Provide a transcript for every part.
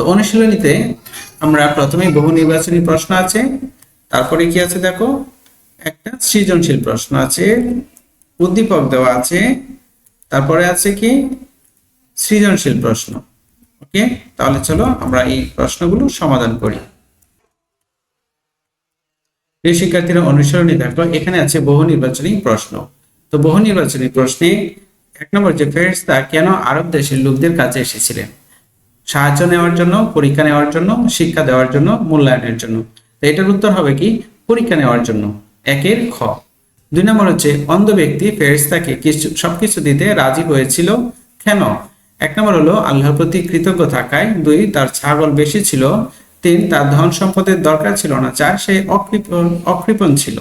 তো অনুশীলনীতে আমরা প্রথমে বহু নির্বাচনী প্রশ্ন আছে, তারপরে কি আছে দেখো? একটা সৃজনশীল প্রশ্ন আছে, উদ্দীপক দেওয়া আছে, তারপরে আছে কি? সৃজনশীল প্রশ্ন। ওকে? তাহলে চলো আমরা এই প্রশ্নগুলো সমাধান করি। প্রিয় শিক্ষার্থীরা অনুসরণী দেখো, এখানে আছে বহু নির্বাচনী প্রশ্ন। তো বহু নির্বাচনী প্রশ্নে এক নম্বর যে ফেরেশতা কেন আরব দেশের লোকদের কাছে এসেছিলেন? সাহায্য নেওয়ার জন্য, পরীক্ষা নেওয়ার জন্য, শিক্ষা দেওয়ার জন্য, মূল্যায়নের জন্য। এটার উত্তর হবে কি? পরীক্ষা নেওয়ার জন্য। একের খ। দুই নম্বর হচ্ছে, অন্ধ ব্যক্তি ফেরেশতাকে কিছু, সবকিছু দিতে রাজি হয়েছিল কেন? এক নম্বর হলো, আল্লাহর প্রতি কৃতজ্ঞ থাকায়। দুই, তার ছাগল বেশি ছিল। তিন, তার ধন সম্পদের দরকার ছিল না। চার, সে অকৃপণ অকৃপণ ছিল।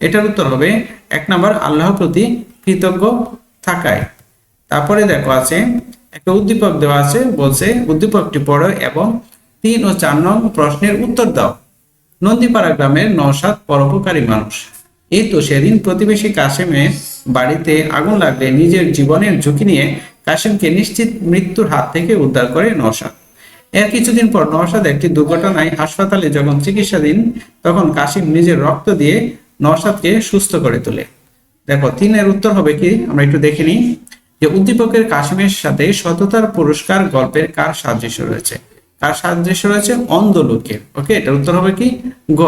এটার উত্তর হবে, এক নম্বর, আল্লাহর প্রতি কৃতজ্ঞ থাকায়। তারপরে দেখো আছে একটা উদ্দীপক দেওয়া আছে, বলছে, উদ্দীপকটি পড়ো এবং তিন ও চার নং প্রশ্নের উত্তর দাও। নন্দীপাড়া গ্রামের নসাদ পরোপকারী মানুষ। এই তো সেদিন প্রতিবেশী কাশেমের বাড়িতে আগুন লাগলে নিজের জীবনের ঝুঁকি নিয়ে কাশেমকে নিশ্চিত মৃত্যুর হাত থেকে উদ্ধার করে নওশাদ। এর কিছুদিন পর নওশাদ একটি দুর্ঘটনায় হাসপাতালে যখন চিকিৎসাধীন, তখন কাশিম নিজের রক্ত দিয়ে নওশাদকে সুস্থ করে তোলে। দেখো, তিনের উত্তর হবে কি? আমরা একটু দেখে নিই। যে উদ্দীপকের কাশিমের সাথে সততার পুরস্কার গল্পের কার সাদৃশ্য রয়েছে? কার সাদৃশ্য রয়েছে? অন্ধ লোকের ওকে, এটার উত্তর হবে কি? গ।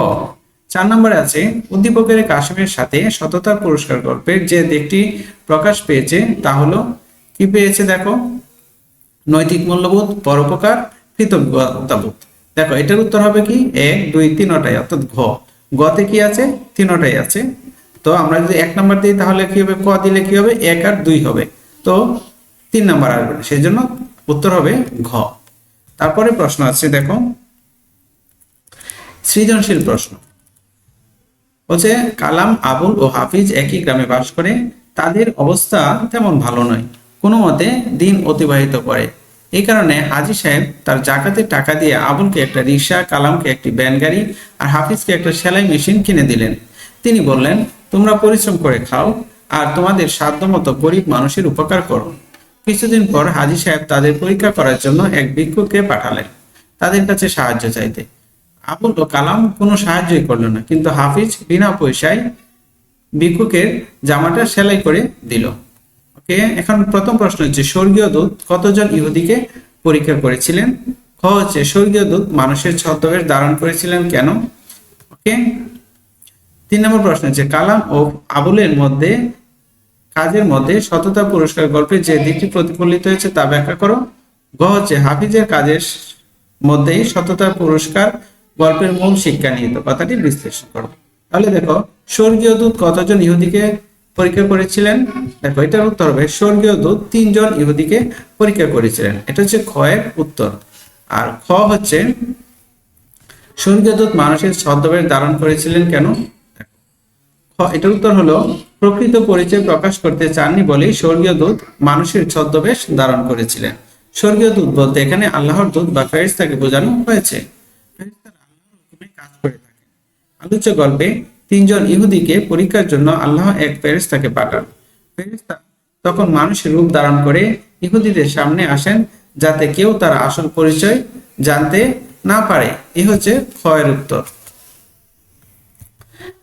চার নম্বরে আছে, উদ্দীপকের কাশিমের সাথে সততার পুরস্কার গল্পের যে দিকটি প্রকাশ পেয়েছে, তা হলো, কি পেয়েছে দেখো? নৈতিক মূল্যবোধ, পরোপকার কৃতজ্ঞতাবোধ দেখো, এটার উত্তর হবে কি? এক, দুই, তিনটাই, অর্থাৎ ঘ। গতে কি আছে? তিনটাই আছে। তো আমরা যদি এক নাম্বার দিই, তাহলে কি হবে? ক দিলে কি হবে? এক আর দুই হবে। তো তিন নাম্বার আসবে না সেই জন্য উত্তর হবে ঘ। তারপরে প্রশ্ন আছে, দেখো। সৃজনশীল প্রশ্ন। হচ্ছে কালাম, আবুল ও হাফিজ একই গ্রামে বাস করে, তাদের অবস্থা তেমন ভালো নয়। কোনো মতে দিন অতিবাহিত করে। এই কারণে হাজি সাহেব তার জাকাতের টাকা দিয়ে আবুলকে একটা রিক্সা, কালামকে একটি ব্যান গাড়ি আর হাফিজকে একটা সেলাই মেশিন কিনে দিলেন। তিনি বললেন, তোমরা পরিশ্রম করে খাও। আর তোমাদের সাধ্যমতো গরিব মানুষের উপকার করো। কিছুদিন পর হাজি সাহেব তাদের পরীক্ষা করার জন্য এক ভিক্ষুককে পাঠালেন। তাদের কাছে সাহায্য চাইতে। আবুল ও কালাম কোনো সাহায্যই করল না, কিন্তু হাফিজ বিনা পয়সায় ভিক্ষুকের জামাটা সেলাই করে দিল। ওকে, এখন প্রথম প্রশ্ন হচ্ছে, স্বর্গীয় দূত কতজন ইহুদিকে পরীক্ষা করেছিলেন? খ হচ্ছে, স্বর্গীয় দূত মানুষের ছদ্মবেশ ধারণ করেছিলেন কেন? ওকে, তিন নম্বর প্রশ্ন হচ্ছে, কালাম ও আবুলের মধ্যে কাজের মধ্যে সততা পুরস্কার গল্পে যে দিকটি প্রতিফলিত হয়েছে তা ব্যাখ্যা করো। গ হচ্ছে হাফিজের কাজের মধ্যেই সততা পুরস্কার গল্পের মূল শিক্ষা নিহিত। কথাটি বিশ্লেষণ করো। তাহলে দেখো, স্বর্গীয় দূত কতজন ইহুদিকে পরীক্ষা করেছিলেন? দেখো, এটার উত্তর হবে, স্বর্গীয় দূত তিনজন ইহুদিকে পরীক্ষা করেছিলেন। এটা হচ্ছে ক্ষয়ের উত্তর। আর খ হচ্ছে, স্বর্গীয় দূত মানুষের ছদ্মবেশ ধারণ করেছিলেন কেন? এটার উত্তর হলো, প্রকৃত পরিচয় প্রকাশ করতে চাননি বলেই স্বর্গীয় দূত মানুষের ছদ্মবেশ ধারণ করেছিলেন। স্বর্গীয় দূত বলতে এখানে আল্লাহর দূত বা ফেরেশতাকে বোঝানো হয়েছে। কাজ করে আলোচ্য গল্পে তিনজন ইহুদিকে পরীক্ষার জন্য আল্লাহ এক ফেরেশতাকে পাঠান। ফেরেশতা তখন মানুষের রূপ ধারণ করে ইহুদিদের সামনে আসেন যাতে কেউ তার আসল পরিচয় জানতে না পারে। এ হচ্ছে ক্ষয়ের উত্তর।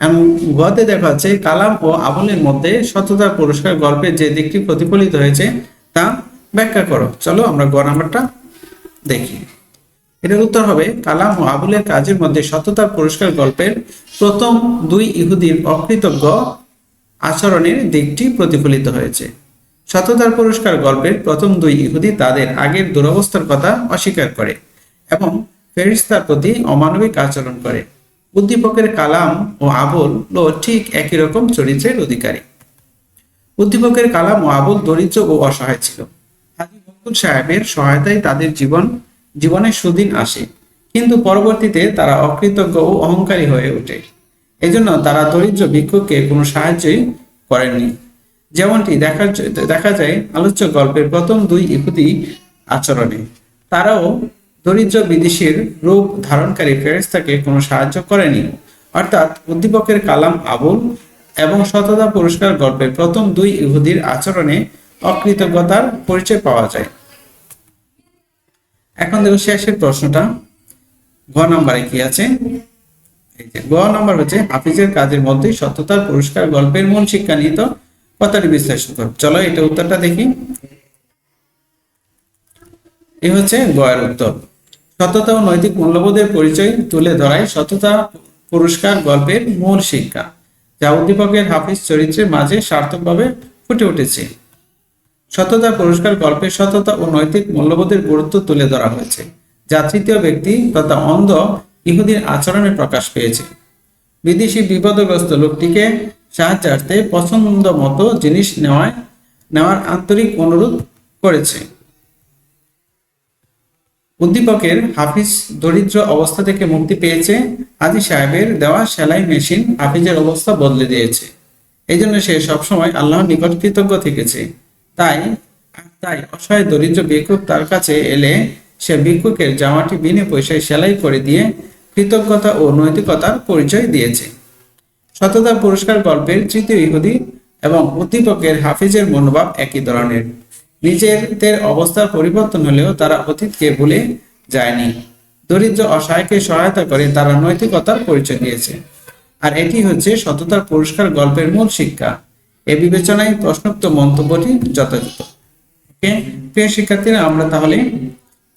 এবং গতে দেখা যাচ্ছে, কালাম ও আবুলের মধ্যে সততার পুরস্কার গল্পের যে দিকটি প্রতিফলিত হয়েছে, তা ব্যাখ্যা করো। চলো আমরা গ নাম্বারটা দেখি। এটার উত্তর হবে, কালাম ও আবুলের কাজের মধ্যে সততার পুরস্কার গল্পের প্রথম দুই ইহুদির অকৃতজ্ঞ আচরণের দিকটি প্রতিফলিত হয়েছে। সততার পুরস্কার গল্পের প্রথম দুই ইহুদি তাদের আগের দুরবস্থার কথা অস্বীকার করে এবং ফেরিস্তার প্রতি অমানবিক আচরণ করে। উদ্দীপকের কালাম ও আবুল ও ঠিক একই রকম চরিত্রের অধিকারী। উদ্দীপকের কালাম ও আবুল দরিদ্র ও অসহায় ছিল। হাজি বকুল সাহেবের সহায়তায় তাদের জীবন জীবনে সুদিন আসে। কিন্তু পরবর্তীতে তারা অকৃতজ্ঞ ও অহংকারী হয়ে ওঠে। এজন্য তারা দরিদ্র ভিক্ষুককে কোনো সাহায্যই করেননি। যেমনটি দেখা দেখা যায় আলোচ্য গল্পের প্রথম দুই ইহুদি আচরণে। তারাও দরিদ্র বিদেশির রূপ ধারণকারী ফেরেস্তাকে কোনো সাহায্য করেনি। অর্থাৎ উদ্দীপকের কালাম আবুল এবং শততা পুরস্কার গল্পের প্রথম দুই ইহুদির আচরণে অকৃতজ্ঞতার পরিচয় পাওয়া যায়। এখন দেখো শেষের প্রশ্নটা। ঘ নাম্বারে কি আছে? গ নাম্বার হচ্ছে, হাফিজের কাজের মধ্যে সততার পুরস্কার গল্পের মূল শিক্ষা নিহিত কথাটি বিশ্লেষণ কর চলো, এটা উত্তরটা দেখি। এই হচ্ছে গয়ের উত্তর। সততা ও নৈতিক মূল্যবোধের পরিচয় তুলে ধরায় সততা, পুরস্কার, গল্পের মূল শিক্ষা, যা উদ্দীপকের হাফিজ চরিত্রের মাঝে সার্থকভাবে ফুটে উঠেছে। সততা, পুরস্কার, গল্পের সততা ও নৈতিক মূল্যবোধের গুরুত্ব তুলে ধরা হয়েছে, যা তৃতীয় ব্যক্তি তথা অন্ধ ইহুদির আচরণে প্রকাশ পেয়েছে। বিদেশি বিপদগ্রস্ত লোকটিকে সাহায্যার্থে পছন্দ মতো জিনিস নেওয়ায়, নেওয়ার আন্তরিক অনুরোধ করেছে। উদ্দীপকের হাফিজ দরিদ্র অবস্থা থেকে মুক্তি পেয়েছে আদি সাহেবের দেওয়া সেলাই মেশিন হাফিজের অবস্থা বদলে দিয়েছে। এই জন্য সে সবসময় আল্লাহর নিকট কৃতজ্ঞ থেকেছে। তাই তাই অসহায় দরিদ্র ভিক্ষুক তার কাছে এলে সে ভিক্ষুকের জামাটি বিনে পয়সায় সেলাই করে দিয়ে কৃতজ্ঞতা ও নৈতিকতার পরিচয় দিয়েছে। সততা পুরস্কার গল্পের তৃতীয় ইহুদি এবং উদ্দীপকের হাফিজের মনোভাব একই ধরনের। নিজেদের অবস্থার পরিবর্তন হলেও তারা অতীতকে ভুলে যায়নি। দরিদ্র অসহায়কে সহায়তা করে তারা নৈতিকতার পরিচয় দিয়েছে। আর এটি হচ্ছে সততার পুরস্কার গল্পের মূল শিক্ষা। এ বিবেচনায় প্রশ্নোক্ত মন্তব্যটি যথাযথ। ওকে, প্রিয় শিক্ষার্থীরা, আমরা তাহলে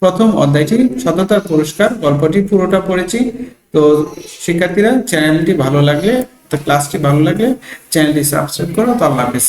প্রথম অধ্যায়টি সততার পুরস্কার গল্পটি পুরোটা পড়েছি। তো শিক্ষার্থীরা, চ্যানেলটি ভালো লাগলে ক্লাসটি ভালো লাগলে চ্যানেলটি সাবস্ক্রাইব করো। তো আল্লাহ হাফেজ।